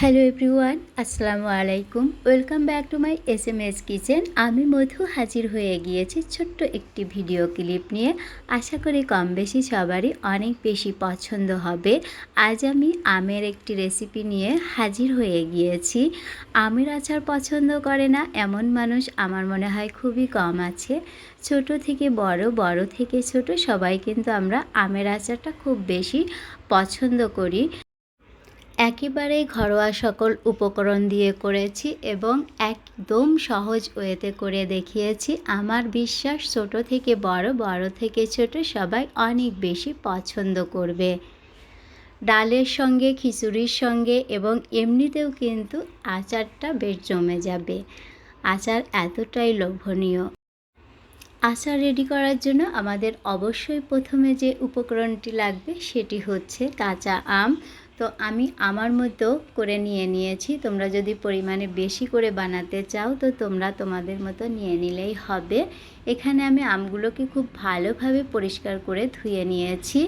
Hello everyone আসসালামু আলাইকুম welcome back to my S M S kitchen আমি মধু হাজির হয়ে গিয়েছি ছোট্ট একটি ভিডিও ক্লিপ নিয়ে। আশা করি কম বেশি সবারই অনেক বেশি পছন্দ হবে। আজ আমি আমের একটি রেসিপি নিয়ে হাজির হয়ে গিয়েছি। আমের আচার পছন্দ করে না, এমন মানুষ আমার মনে হয় খুবই কম আছে। ছোট থেকে বড় বড় থেকে ছোট সবাই কিন্তু আমরা আমের আচারটা খুব বেশি পছন্দ করি। একেবারেই ঘরোয়া সকল উপকরণ দিয়ে করেছি এবং একদম সহজ ওয়েতে করে দেখিয়েছি। আমার বিশ্বাস ছোট থেকে বড় বড় থেকে ছোট সবাই অনেক বেশি পছন্দ করবে। ডালের সঙ্গে, খিচুড়ির সঙ্গে এবং এমনিতেও কিন্তু আচারটা বেশ জমে যাবে। আচার এতটাই লোভনীয়। আচার রেডি করার জন্য আমাদের অবশ্যই প্রথমে যে উপকরণটি লাগবে সেটি হচ্ছে কাঁচা আম তো আমি আমার মতো করে নিয়ে নিয়েছি। তোমরা যদি পরিমাণে বেশি করে বানাতে চাও, তো তোমরা তোমাদের মতো নিয়ে নিলেই হবে। এখানে আমি আমগুলোকে খুব ভালোভাবে পরিষ্কার করে ধুয়ে নিয়েছি।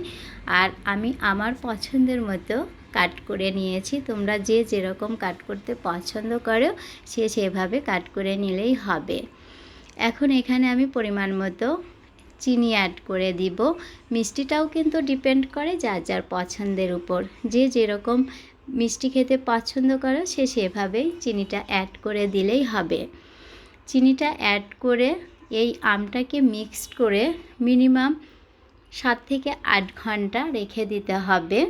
আর আমি আমার পছন্দের মতো কাট করে নিয়েছি। তোমরা যে যেরকম কাট করতে পছন্দ করো, সে সেভাবে কাট করে নিলেই হবে। এখন এখানে আমি পরিমাণ মতো চিনি অ্যাড করে দিব। মিষ্টিটাও কিন্তু ডিপেন্ড করে যার যার পছন্দের উপর। যে যেরকম মিষ্টি খেতে পছন্দ করো, সে সেভাবেই চিনিটা অ্যাড করে দিলেই হবে। চিনিটা অ্যাড করে এই আমটাকে মিক্সড করে মিনিমাম সাত থেকে আট ঘণ্টা রেখে দিতে হবে।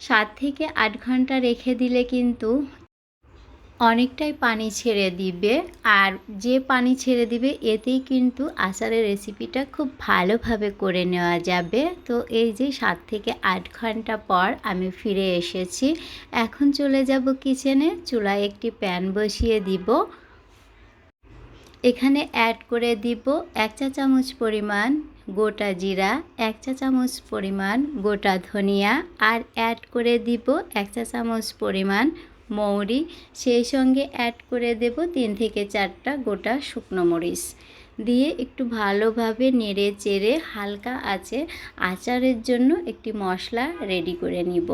সাত থেকে আট ঘণ্টা রেখে দিলে কিন্তু অনেকটাই পানি ছেড়ে দিবে আর যে পানি ছেড়ে দিবে এতেই কিন্তু আচারের রেসিপিটা খুব ভালোভাবে করে নেওয়া যাবে। তো এই যে সাত থেকে আট ঘণ্টা পর আমি ফিরে এসেছি। এখন চলে যাব কিচেনে চুলায় একটি প্যান বসিয়ে দিব। এখানে অ্যাড করে দিব এক চা চামচ পরিমাণ গোটা জিরা, এক চা চামচ পরিমাণ গোটা ধনিয়া আর অ্যাড করে দিব এক চা চামচ পরিমাণ মৌরি, সেই সঙ্গে অ্যাড করে দেব তিন থেকে চারটা গোটা শুকনো মরিচ। দিয়ে একটু ভালোভাবে নেড়ে চেড়ে হালকা আছে আচারের জন্য একটি মশলা রেডি করে নিব।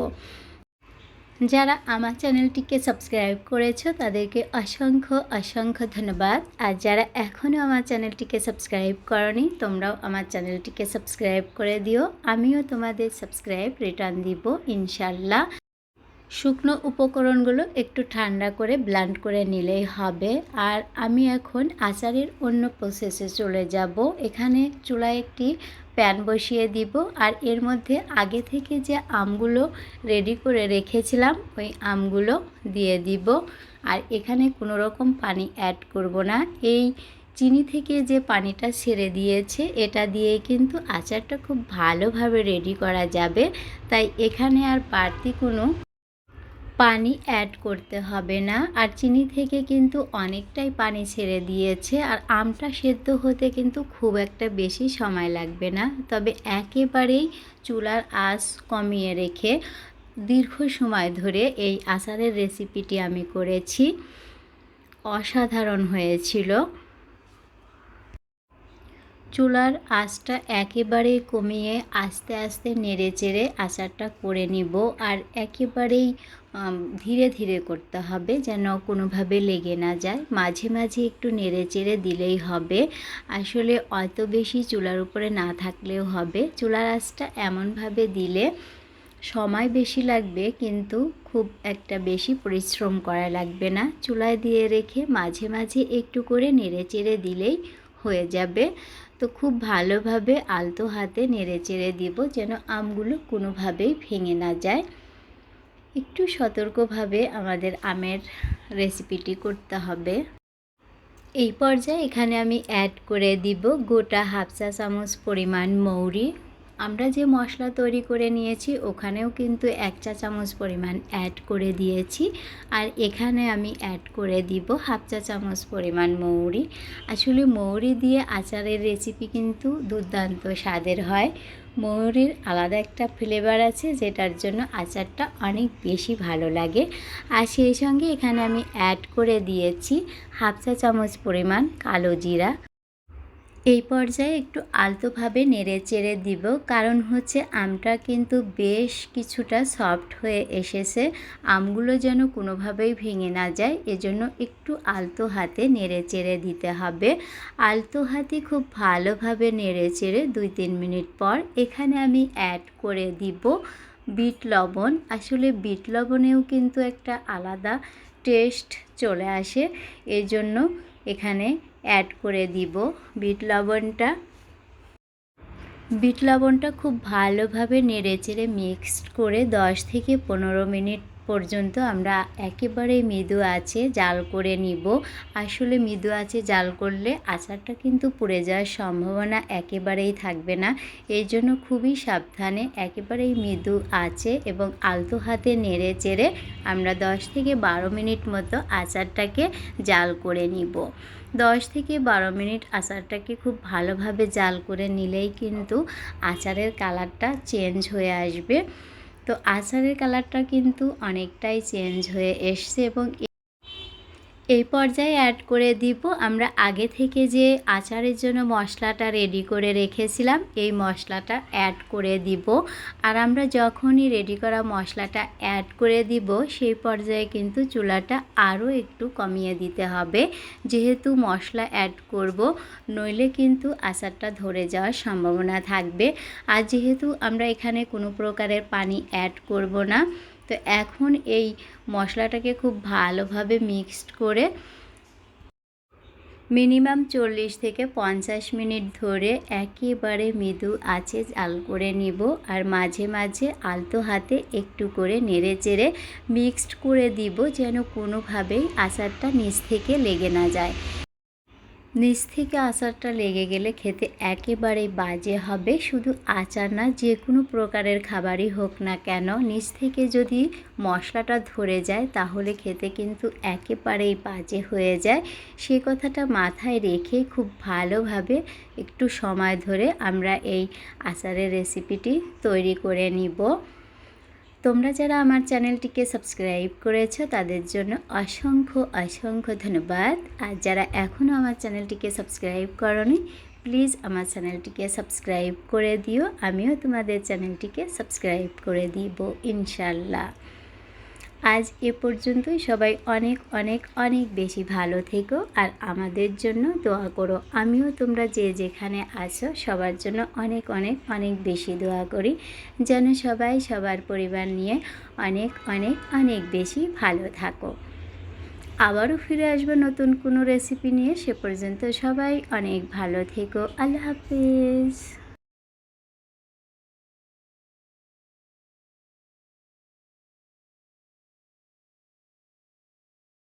যারা আমার চ্যানেলটিকে সাবস্ক্রাইব করেছ, তাদেরকে অসংখ্য অসংখ্য ধন্যবাদ। আর যারা এখনও আমার চ্যানেলটিকে সাবস্ক্রাইব করনি, তোমরাও আমার চ্যানেলটিকে সাবস্ক্রাইব করে দিও। আমিও তোমাদের সাবস্ক্রাইব রিটার্ন দিব, ইনশাল্লাহ। শুকনো উপকরণগুলো একটু ঠান্ডা করে ব্লান্ড করে নিলেই হবে। আর আমি এখন আচারের অন্য প্রসেসে চলে যাব। এখানে চুলায় একটি প্যান বসিয়ে দিব। আর এর মধ্যে আগে থেকে যে আমগুলো রেডি করে রেখেছিলাম, ওই আমগুলো দিয়ে দিব। আর এখানে কোনো রকম পানি অ্যাড করব না। এই চিনি থেকে যে পানিটা ছেড়ে দিয়েছে, এটা দিয়ে কিন্তু আচারটা খুব ভালোভাবে রেডি করা যাবে। তাই এখানে আর বাড়তি কোনো পানি অ্যাড করতে হবে না। আর চিনি থেকে কিন্তু অনেকটাই পানি ছেড়ে দিয়েছে। আর আমটা সেদ্ধ হতে কিন্তু খুব একটা বেশি সময় লাগবে না। তবে একেবারেই চুলার আঁচ কমিয়ে রেখে দীর্ঘ সময় ধরে এই আচারের রেসিপিটি আমি করেছি। অসাধারণ হয়েছিল। চুলার আঁচটা একেবারে কমিয়ে আস্তে আস্তে নেড়ে চেড়ে আচারটা করে নিব আর একেবারেই ধীরে ধীরে করতে হবে যেন কোনোভাবে লেগে না যায়। মাঝে মাঝে একটু নেড়ে চেড়ে দিলেই হবে। আসলে অত বেশি চুলার উপরে না থাকলেও হবে। চুলার আঁচটা এমনভাবে দিলে সময় বেশি লাগবে কিন্তু খুব একটা বেশি পরিশ্রম করা লাগবে না। চুলায় দিয়ে রেখে মাঝে মাঝে একটু করে নেড়ে চেড়ে দিলেই হয়ে যাবে। তো খুব ভালোভাবে আলতো হাতে নেড়ে চেড়ে দিব যেন আমগুলো কোনোভাবেই ভেঙে না যায়। একটু সতর্কভাবে আমাদের আমের রেসিপিটি করতে হবে। এই পর্যায়ে এখানে আমি অ্যাড করে দিব গোটা হাফ চা চামচ পরিমাণ মৌরি। আমরা যে মশলা তৈরি করে নিয়েছি, ওখানেও কিন্তু এক চা চামচ পরিমাণ অ্যাড করে দিয়েছি। আর এখানে আমি অ্যাড করে দিব হাফ চা চামচ পরিমাণ মৌরি। আসলে মৌরি দিয়ে আচারের রেসিপি কিন্তু দুর্দান্ত স্বাদের হয়। ময়ূরের আলাদা একটা ফ্লেভার আছে, যেটার জন্য আচারটা অনেক বেশি ভালো লাগে। আর সেই সঙ্গে এখানে আমি অ্যাড করে দিয়েছি হাফ চা চামচ পরিমাণ কালো জিরা। এই পর্যায়ে একটু আলতোভাবে নেড়ে চেড়ে দিব, কারণ হচ্ছে আমটা কিন্তু বেশ কিছুটা সফট হয়ে এসেছে। আমগুলো যেন কোনোভাবেই ভেঙে না যায়, এজন্য একটু আলতো হাতে নেড়ে চেড়ে দিতে হবে। আলতো হাতে খুব ভালোভাবে নেড়ে চেড়ে দুই তিন মিনিট পর এখানে আমি অ্যাড করে দিব বিট লবণ। আসলে বিট লবণেও কিন্তু একটা আলাদা টেস্ট চলে আসে এই জন্য এখানে অ্যাড করে দিব বিট লবণটা। বিট লবণটা খুব ভালোভাবে নেড়েচেড়ে মিক্সড করে দশ থেকে পনেরো মিনিট পর্যন্ত আমরা একেবারেই মৃদু আছে জাল করে নিব। আসলে মৃদু আছে জাল করলে আচারটা কিন্তু পুড়ে যাওয়ার সম্ভাবনা একেবারেই থাকবে না। এই জন্য খুবই সাবধানে একেবারেই মৃদু আছে এবং আলতো হাতে নেড়ে চেড়ে আমরা দশ থেকে বারো মিনিট মতো আচারটাকে জাল করে নিব। দশ থেকে বারো মিনিট আচারটাকে খুব ভালোভাবে জাল করে নিলেই কিন্তু আচারের কালারটা চেঞ্জ হয়ে আসবে। তো আচারের কালারটা কিন্তু অনেকটাই চেঞ্জ হয়ে এসছে এবং এই পর্যায়ে অ্যাড করে দিব, আমরা আগে থেকে যে আচারের জন্য মশলাটা রেডি করে রেখেছিলাম, এই মশলাটা অ্যাড করে দিব। আর আমরা যখনই রেডি করা মশলাটা অ্যাড করে দিব, সেই পর্যায়ে কিন্তু চুলাটা আরও একটু কমিয়ে দিতে হবে। যেহেতু মশলা অ্যাড করব, নইলে কিন্তু আচারটা ধরে যাওয়ার সম্ভাবনা থাকবে। আর যেহেতু আমরা এখানে কোনো প্রকারের পানি অ্যাড করব না তো এখন এই মশলাটাকে খুব ভালোভাবে মিক্সড করে মিনিমাম চল্লিশ থেকে পঞ্চাশ মিনিট ধরে একেবারে মৃদু আছে জাল করে নিব আর মাঝে মাঝে আলতো হাতে একটু করে নেড়ে চেড়ে মিক্সড করে দিব যেন কোনোভাবেই আচারটা নিচ থেকে লেগে না যায়। নিচ থেকে আচারটা লেগে গেলে খেতে একেবারেই বাজে হবে। শুধু আচার না, যে কোনো প্রকারের খাবারই হোক না কেন, নিচ থেকে যদি মশলাটা ধরে যায়, তাহলে খেতে কিন্তু একেবারেই বাজে হয়ে যায়। সে কথাটা মাথায় রেখে খুব ভালোভাবে একটু সময় ধরে আমরা এই আচারের রেসিপিটি তৈরি করে নিব। তোমরা যারা আমার চ্যানেলটিকে সাবস্ক্রাইব করেছ, তাদের জন্য অসংখ্য অসংখ্য ধন্যবাদ। আর যারা এখনও আমার চ্যানেলটিকে সাবস্ক্রাইব করনি, প্লিজ আমার চ্যানেলটিকে সাবস্ক্রাইব করে দিও। আমিও তোমাদের চ্যানেলটিকে সাবস্ক্রাইব করে দিব, ইনশাল্লাহ। আজ এ পর্যন্তই। সবাই অনেক অনেক অনেক বেশি ভালো থেকো আর আমাদের জন্য দোয়া করো। আমিও তোমরা যে যেখানে আছো সবার জন্য অনেক অনেক অনেক বেশি দোয়া করি। যেন সবাই সবার পরিবার নিয়ে অনেক অনেক অনেক বেশি ভালো থাকো। আবারও ফিরে আসব নতুন কোনো রেসিপি নিয়ে। সে পর্যন্ত সবাই অনেক ভালো থেকো। আল্লাহ হাফিজ।